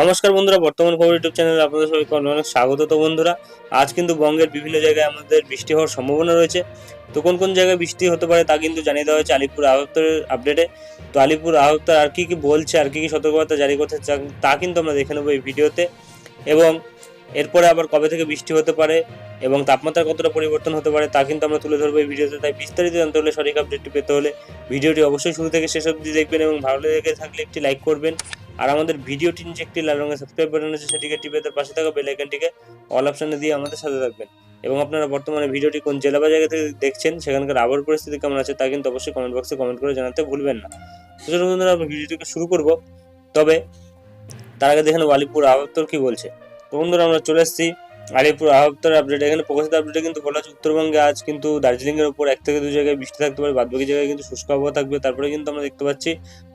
নমস্কার বন্ধুরা, বর্তমান খবর ইউটিউব চ্যানেলে আপনাদের সবাইকে অনেক স্বাগত। তো বন্ধুরা, আজ কিন্তু বঙ্গের বিভিন্ন জায়গায় আমাদের বৃষ্টি হওয়ার সম্ভাবনা রয়েছে। তো কোন কোন জায়গায় বৃষ্টি হতে পারে তা কিন্তু জানিয়ে দেওয়া হয়েছে আলিপুর আবহাওয়ার আপডেটে তো আলিপুর আবহাওয়া আর কী কী বলছে, আর কী কী সতর্কতা জারি করতে তা কিন্তু আমরা দেখে নেব এই ভিডিওতে। এবং এরপরে আবার কবে থেকে বৃষ্টি হতে পারে এবং তাপমাত্রা কতটা পরিবর্তন হতে পারে তা কিন্তু আমরা তুলে ধরবো এই ভিডিওতে। তাই বিস্তারিত জানতে হলে সঠিক আপডেটটি পেতে হলে ভিডিওটি অবশ্যই শুরু থেকে শেষ অবধি দেখবেন এবং ভালো লেগে থাকলে একটি লাইক করবেন। আর আমাদের ভিডিওটির নিচে একটি লাল রঙের সাবস্ক্রাইব বাটন আছে, সেটিকে টিপে তার পাশে থাকা বেল আইকনটিকে অল অপশনে দিয়ে আমাদের সাথে থাকবেন। এবং আপনারা বর্তমানে ভিডিওটি কোন জেলা বা জায়গা থেকে দেখছেন, সেখানকার আবহাওয়ার পরিস্থিতি কেমন আছে তা কিন্তু অবশ্যই কমেন্ট বক্সে কমেন্ট করে জানাতে ভুলবেন না। চলুন বন্ধুরা, আমরা ভিডিওটিকে শুরু করব। তবে তার আগে দেখেন আলিপুর আবহাওয়া কি বলছে। তো বন্ধুরা, আমরা চলে এসেছি আলিপুর আবহাওয়ার আপডেট এখানে প্রকাশিত আপডেটে কিন্তু বলা আছে উত্তরবঙ্গে আজ কিন্তু দার্জিলিংয়ের উপর এক থেকে দু জায়গায় বৃষ্টি থাকতে পারে, বাদবাকি জায়গায় কিন্তু শুষ্ক আবহাওয়া থাকবে। তারপরে কিন্তু আমরা দেখতে পাচ্ছি,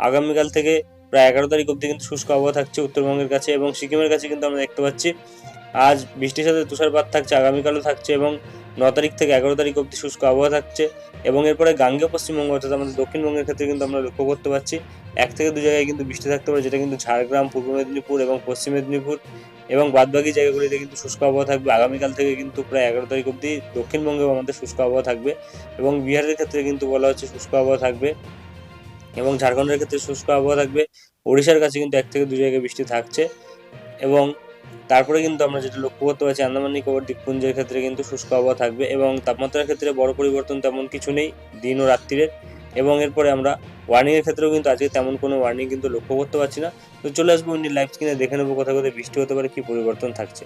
আগামীকাল থেকে প্রায় এগারো তারিখ অবধি কিন্তু শুষ্ক আবহাওয়া থাকছে উত্তরবঙ্গের কাছে এবং সিকিমের কাছে কিন্তু আমরা দেখতে পাচ্ছি, আজ বৃষ্টির সাথে তুষারপাত থাকছে, আগামীকালও থাকছে এবং ন তারিখ থেকে এগারো তারিখ অবধি শুষ্ক আবহাওয়া থাকছে এবং এরপরে গাঙ্গেয় পশ্চিমবঙ্গ অর্থাৎ আমাদের দক্ষিণবঙ্গের ক্ষেত্রে কিন্তু আমরা লক্ষ্য করতে পারছি, এক থেকে দু জায়গায় কিন্তু বৃষ্টি থাকতে পারে, যেটা কিন্তু ঝাড়গ্রাম, পূর্ব মেদিনীপুর এবং পশ্চিম মেদিনীপুর এবং বাদবাকি জায়গাগুলিতে কিন্তু শুষ্ক আবহাওয়া থাকবে, আগামীকাল থেকে কিন্তু প্রায় এগারো তারিখ অবধি দক্ষিণবঙ্গেও আমাদের শুষ্ক আবহাওয়া থাকবে এবং বিহারের ক্ষেত্রে কিন্তু বলা হচ্ছে শুষ্ক আবহাওয়া থাকবে। এবং ঝাড়খণ্ডের ক্ষেত্রে শুষ্ক আবহাওয়া থাকবে। ওড়িশার কাছে কিন্তু এক থেকে দু জায়গায় বৃষ্টি থাকছে এবং তারপরে কিন্তু আমরা যেটা লক্ষ্য করতে পারছি, আন্দামান নিকোবর, দ্বীপপুঞ্জের ক্ষেত্রে কিন্তু শুষ্ক আবহাওয়া থাকবে এবং তাপমাত্রার ক্ষেত্রে বড় পরিবর্তন তেমন কিছু নেই দিন ও রাত্রিরের এবং এরপরে আমরা ওয়ার্নিংয়ের ক্ষেত্রেও কিন্তু আজকে তেমন কোনো ওয়ার্নিং কিন্তু লক্ষ্য করতে পারছি না। তো চলে আসব উইন্ডির লাইভ স্ক্রিনে দেখে নেব কোথায় কোথায় বৃষ্টি হতে পারে, কী পরিবর্তন থাকছে।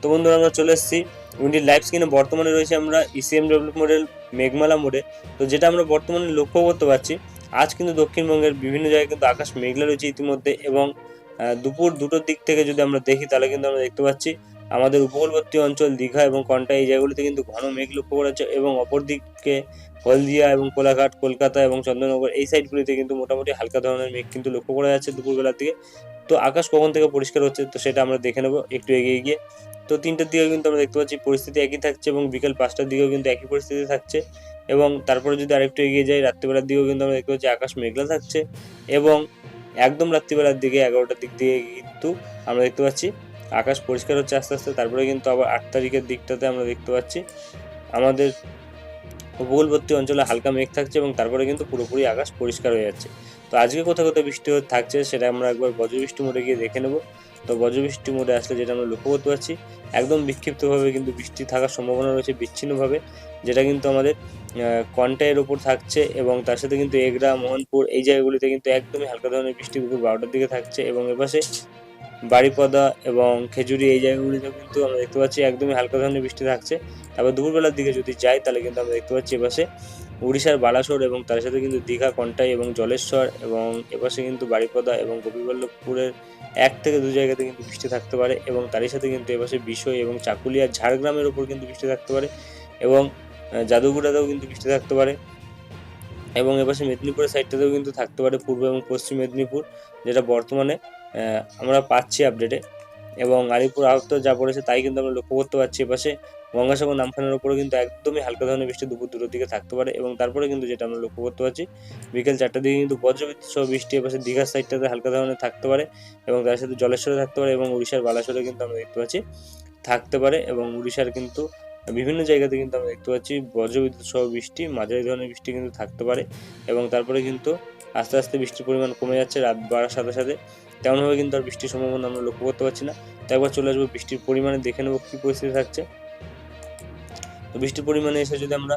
তো বন্ধুরা, আমরা চলে এসেছি উইন্ডির লাইভ স্ক্রিনে বর্তমানে রয়েছে আমরা ইসিএম ডেভেলপ মডেল মেঘমালা মোডে তো যেটা আমরা বর্তমানে লক্ষ্য করতে পারছি আজ কিন্তু দক্ষিণবঙ্গের বিভিন্ন জায়গায় কিন্তু আকাশ মেঘলা রয়েছে ইতিমধ্যে এবং দুপুর দুটোর দিক থেকে যদি আমরা দেখি তাহলে কিন্তু আমরা দেখতে পাচ্ছি আমাদের উপকূলবর্তী অঞ্চল দীঘা এবং কন্টা এই জায়গাগুলিতে কিন্তু ঘন মেঘ লক্ষ্য করা যাচ্ছে এবং অপরদিকে হলদিয়া এবং কোলাঘাট, কলকাতা এবং চন্দননগর এই সাইডগুলিতে কিন্তু মোটামুটি হালকা ধরনের মেঘ কিন্তু লক্ষ্য করা যাচ্ছে দুপুরবেলার দিকে। তো আকাশ কখন থেকে পরিষ্কার হচ্ছে তো সেটা আমরা দেখে নেব একটু এগিয়ে গিয়ে। তো তিনটের দিকেও কিন্তু আমরা দেখতে পাচ্ছি পরিস্থিতি একই থাকছে এবং বিকেল পাঁচটার দিকেও কিন্তু একই পরিস্থিতি থাকছে। এবং তারপরে যদি আরেকটু এগিয়ে যাই, রাত্রিবেলার দিকেও কিন্তু আমরা দেখতে পাচ্ছি আকাশ মেঘলা থাকছে এবং একদম রাত্রিবেলার দিকে এগারোটার দিক দিয়ে কিন্তু আমরা দেখতে পাচ্ছি আকাশ পরিষ্কার হচ্ছে আস্তে আস্তে। তারপরে কিন্তু আবার আট তারিখের দিকটাতে আমরা দেখতে পাচ্ছি আমাদের উপকূলবর্তী অঞ্চলে হালকা মেঘ থাকছে এবং তারপরে কিন্তু পুরোপুরি আকাশ পরিষ্কার হয়ে যাচ্ছে। তো আজকে কোথাও কোথাও বৃষ্টি থাকছে সেটা আমরা একবার বজ্রবৃষ্টি মোডে গিয়ে দেখে নেব। তো বজ্রবৃষ্টি মোডে আসলে যেটা আমরা লক্ষ্য করতে পারছি, একদম বিক্ষিপ্তভাবে কিন্তু বৃষ্টি থাকার সম্ভাবনা রয়েছে বিচ্ছিন্নভাবে, যেটা কিন্তু আমাদের কন্টাইয়ের ওপর থাকছে এবং তার সাথে কিন্তু এগরা, মোহনপুর এই জায়গাগুলিতে কিন্তু একদমই হালকা ধরনের বৃষ্টি দুপুর বারোটার দিকে থাকছে এবং এপাশে বাড়িপদা এবং খেজুরি এই জায়গাগুলিতেও কিন্তু আমরা দেখতে পাচ্ছি একদমই হালকা ধরনের বৃষ্টি থাকছে। তারপর দুপুরবেলার দিকে যদি যাই তাহলে কিন্তু আমরা দেখতে পাচ্ছি এপাশে উড়িষ্যার বালাসোর এবং তার সাথে কিন্তু দীঘা, কন্টাই এবং জলেশ্বর এবং এপাশে কিন্তু বাড়িপদা এবং গোপীবল্লভপুরের এক থেকে দু জায়গাতে কিন্তু বৃষ্টি থাকতে পারে এবং তারই সাথে কিন্তু এপাশে বিষয় এবং চাকুলিয়া, ঝাড়গ্রামের ওপর কিন্তু বৃষ্টি থাকতে পারে এবং জাদুগুড়াতেও কিন্তু বৃষ্টি থাকতে পারে এবং এপাশে মেদিনীপুরের সাইডটাতেও কিন্তু থাকতে পারে পূর্ব এবং পশ্চিম মেদিনীপুর যেটা বর্তমানে আমরা পাচ্ছি আপডেটে এবং আলিপুর আহত যা পড়েছে তাই কিন্তু আমরা লক্ষ্য করতে পারছি। এপাশে গঙ্গাসাগর নামখানার উপরে কিন্তু একদমই হালকা ধরনের বৃষ্টি দুপুর দুটোর দিকে থাকতে পারে এবং তারপরে কিন্তু যেটা আমরা লক্ষ্য করতে পারছি, বিকেল চারটার দিকে কিন্তু বজ্রবিদ্যুৎ সহ বৃষ্টি এপাশে দীঘার সাইডটাতে হালকা ধরনের থাকতে পারে এবং তার সাথে জলেশ্বরে থাকতে পারে এবং উড়িষ্যার বালাসরে কিন্তু আমরা দেখতে পাচ্ছি থাকতে পারে এবং উড়িষ্যার কিন্তু বিভিন্ন জায়গাতে কিন্তু আমরা দেখতে পাচ্ছি বজ্রবিদ্যুৎ সহ বৃষ্টি, মাঝারি ধরনের বৃষ্টি কিন্তু থাকতে পারে এবং তারপরে কিন্তু আস্তে আস্তে বৃষ্টির পরিমাণ কমে যাচ্ছে, রাত বাড়ার সাথে সাথে। তেমনভাবে কিন্তু আর বৃষ্টির সম্ভাবনা আমরা লক্ষ্য করতে পারছি না। তো একবার চলে আসব বৃষ্টির পরিমাণে, দেখে নেব কী পরিস্থিতি থাকছে। তো বৃষ্টির পরিমাণে এসে যদি আমরা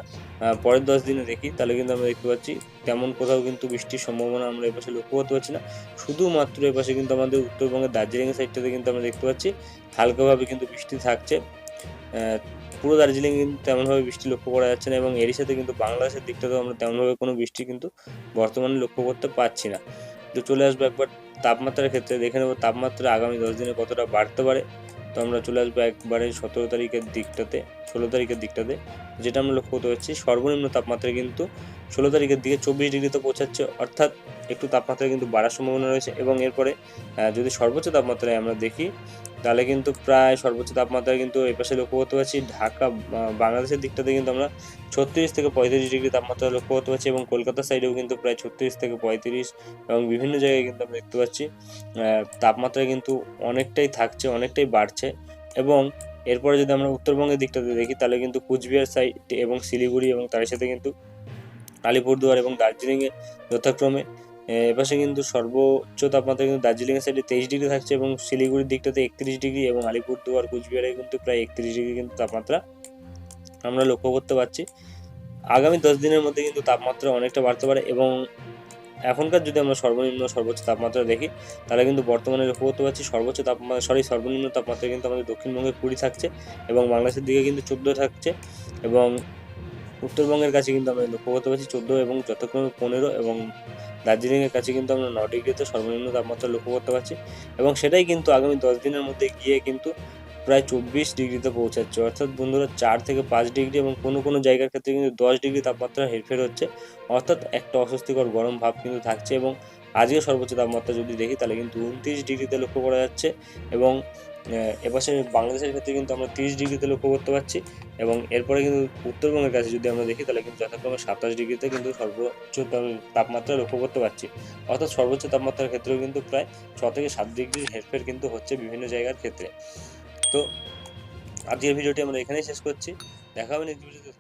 পরের দশ দিনে দেখি, তাহলে কিন্তু আমরা দেখতে পাচ্ছি তেমন কোথাও কিন্তু বৃষ্টির সম্ভাবনা আমরা এপাশে লক্ষ্য করতে পারছি না। শুধুমাত্র এপাশে কিন্তু আমাদের উত্তরবঙ্গের দার্জিলিং সাইডটাতে কিন্তু আমরা দেখতে পাচ্ছি, হালকাভাবে কিন্তু বৃষ্টি থাকছে। পুরো দার্জিলিং কিন্তু তেমনভাবে বৃষ্টি লক্ষ্য করা যাচ্ছে না এবং এরই সাথে কিন্তু বাংলাদেশের দিকটাতেও আমরা তেমনভাবে কোনো বৃষ্টি কিন্তু বর্তমানে লক্ষ্য করতে পারছি না। তো চলে আসব একবার তাপমাত্রার ক্ষেত্রে, দেখে নেব তাপমাত্রা আগামী দশ দিনে কতটা বাড়তে পারে। তো আমরা চলে আসব একবারে সতেরো তারিখের দিকটাতে, ষোলো তারিখের দিকটাতে, যেটা আমরা লক্ষ্য করতে পারছি সর্বনিম্ন তাপমাত্রা কিন্তু ষোলো তারিখের দিকে চব্বিশ ডিগ্রিতে পৌঁছাচ্ছে, অর্থাৎ একটু তাপমাত্রা কিন্তু বাড়ার সম্ভাবনা রয়েছে এবং এরপরে যদি সর্বোচ্চ তাপমাত্রায় আমরা দেখি তাহলে কিন্তু প্রায় সর্বোচ্চ তাপমাত্রা কিন্তু এই পাশে লক্ষ্য করতে পারছি ঢাকা বাংলাদেশের দিকটাতে কিন্তু আমরা ছত্রিশ থেকে পঁয়ত্রিশ ডিগ্রি তাপমাত্রা লক্ষ্য করতে পারছি এবং কলকাতা সাইডেও কিন্তু প্রায় ছত্রিশ থেকে পঁয়ত্রিশ এবং বিভিন্ন জায়গায় কিন্তু আমরা দেখতে পাচ্ছি তাপমাত্রা কিন্তু অনেকটাই থাকছে অনেকটাই বাড়ছে এবং এরপরে যদি আমরা উত্তরবঙ্গের দিকটাতে দেখি তাহলে কিন্তু কুচবিহার সাইড এবং শিলিগুড়ি এবং তার সাথে কিন্তু আলিপুরদুয়ার এবং দার্জিলিংয়ে যথাক্রমে এ, এপাশে কিন্তু সর্বোচ্চ তাপমাত্রা কিন্তু দার্জিলিংয়ের সাইডে তেইশ ডিগ্রি থাকছে এবং শিলিগুড়ির দিকটাতে একত্রিশ ডিগ্রি এবং আলিপুরদুয়ার, কুচবিহারে কিন্তু প্রায় একত্রিশ ডিগ্রি কিন্তু তাপমাত্রা আমরা লক্ষ্য করতে পারছি। আগামী দশ দিনের মধ্যে কিন্তু তাপমাত্রা অনেকটা বাড়তে পারে এবং এখনকার যদি আমরা সর্বনিম্ন সর্বোচ্চ তাপমাত্রা দেখি, তাহলে কিন্তু বর্তমানে লক্ষ্য করতে পারছি সর্বোচ্চ তাপমাত্রা সরি সর্বনিম্ন তাপমাত্রা কিন্তু আমাদের দক্ষিণবঙ্গে কুড়ি থাকছে এবং বাংলাদেশের দিকে কিন্তু চোদ্দ থাকছে এবং উত্তরবঙ্গের কাছে কিন্তু আমরা লক্ষ্য করতে পারছি চোদ্দ এবং যথাক্রমে পনেরো এবং দার্জিলিংয়ের কাছে কিন্তু আমরা ন ডিগ্রিতে সর্বনিম্ন তাপমাত্রা লক্ষ্য করতে পারছি এবং সেটাই কিন্তু আগামী দশ দিনের মধ্যে গিয়ে কিন্তু প্রায় চব্বিশ ডিগ্রিতে পৌঁছাচ্ছে। অর্থাৎ বন্ধুরা চার থেকে পাঁচ ডিগ্রি এবং কোনো কোনো জায়গার ক্ষেত্রে কিন্তু দশ ডিগ্রি তাপমাত্রা হেরফের হচ্ছে। অর্থাৎ একটা অস্বস্তিকর গরম ভাব কিন্তু থাকছে এবং আজকে সর্বোচ্চ তাপমাত্রা যদি দেখি তাহলে কিন্তু উনত্রিশ ডিগ্রিতে লক্ষ্য করা যাচ্ছে এবং এপাশে বাংলাদেশের ক্ষেত্রে কিন্তু আমরা তিরিশ ডিগ্রিতে লক্ষ্য করতে পারছি এবং এরপরে কিন্তু উত্তরবঙ্গের কাছে যদি আমরা দেখি, তাহলে কিন্তু যথাক্রমে সাতাশ ডিগ্রিতে কিন্তু সর্বোচ্চ তাপমাত্রা লক্ষ্য করতে পারছি। অর্থাৎ সর্বোচ্চ তাপমাত্রার ক্ষেত্রেও কিন্তু প্রায় ছ থেকে সাত ডিগ্রির হেরফের কিন্তু হচ্ছে বিভিন্ন জায়গার ক্ষেত্রে। তো আজকের ভিডিওটি আমরা এখানেই শেষ করছি। দেখা হবে নেক্সট ভিডিওতে